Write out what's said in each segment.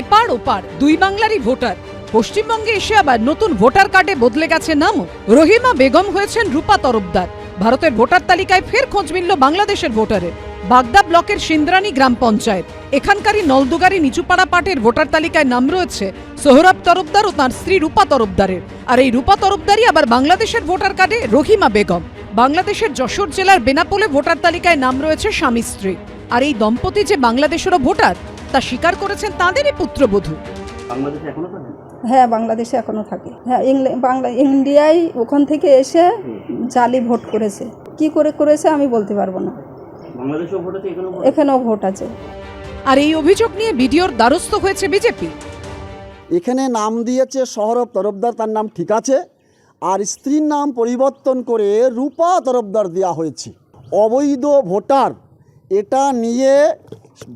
এপার ওপার দুই বাংলারই ভোটার। পশ্চিমবঙ্গে এসে আবার নতুন ভোটার কার্ডে বদলে গেছে নামও। রহিমা বেগম হয়েছেন রূপা তরফদার। ভারতের ভোটার তালিকায় ফের খোঁজ মিলল বাংলাদেশের ভোটারের। বাগদা ব্লকের সিন্দ্রানী গ্রাম পঞ্চায়েত। এখানকারই নলদুগারি নিচুপাড়া পাটের ভোটার তালিকায় নাম রয়েছে সোহরাব তরফদার ও তাঁর স্ত্রী রূপা তরফদারের। আর এই রূপা তরফদারই আবার বাংলাদেশের ভোটার কার্ডে রহিমা বেগম। বাংলাদেশের যশোর জেলার বেনাপোলে ভোটার তালিকায় নাম রয়েছে স্বামী স্ত্রী। আর এই দম্পতি যে বাংলাদেশেরও ভোটার তা স্বীকার করেছেন তাঁদেরই পুত্রবধূ। বাংলাদেশে এখনও থাকেন হ্যাঁ বাংলাদেশে এখনও থাকে। হ্যাঁ ইংল্যান্ড বাংলা ইন্ডিয়ায় ওখান থেকে এসে জালি ভোট করেছে। কি করে করেছে আমি বলতে পারব না। বাংলাদেশেও ভোট আছে এখানেও ভোট আছে? এখানেও ভোট আছে। আর এই অভিযোগ নিয়ে বিডিওর দ্বারস্থ হয়েছে বিজেপি। এখানে নাম দিয়েছে সৌরভ তরফদার তার নাম ঠিক আছে। আর স্ত্রীর নাম পরিবর্তন করে রূপা তরফদার দেওয়া হয়েছে। অবৈধ ভোটার এটা নিয়ে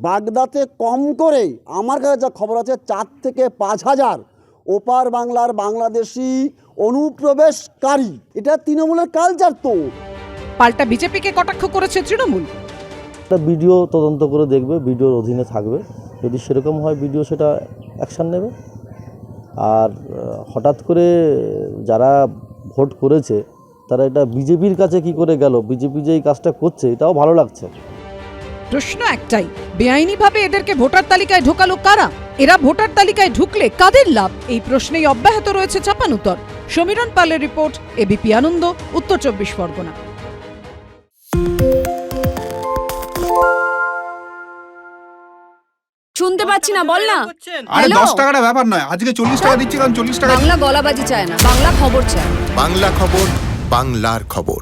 বাগদাতে কম করে আমার কাছে যা খবর আছে চার থেকে পাঁচ হাজার ওপার বাংলার বাংলাদেশি অনুপ্রবেশকারী। এটা তৃণমূলের কালচার তো। পাল্টা বিজেপিকে কটাক্ষ করেছে তৃণমূল? একটা ভিডিও তদন্ত করে দেখবে ভিডিওর অধীনে থাকবে। যদি সেরকম হয় ভিডিও সেটা অ্যাকশান নেবে। আর হঠাৎ করে যারা ভোট করেছে তারা এটা বিজেপির কাছে কি করে গেল? বিজেপি যে এই কাজটা করছে এটাও ভালো লাগছে। প্রশ্ন একটাই বেআইনিভাবে এদেরকে ভোটার তালিকায় ঢোকালো কারা? এরা ভোটার তালিকায় ঢুকলে কাদের লাভ? এই প্রশ্নেই অব্যাহত রয়েছে চাপানুতর সমীরণ পালের রিপোর্ট এবিপি আনন্দ উত্তর চব্বিশ পরগনা। শুনতে পাচ্ছি না বল না। আরে? দশ টাকাটা ব্যাপার নয় আজকে চল্লিশ টাকা দিচ্ছি কারণ চল্লিশ টাকা বাংলা গলাবাজি চায় না বাংলা খবর চায় বাংলা খবর বাংলার খবর।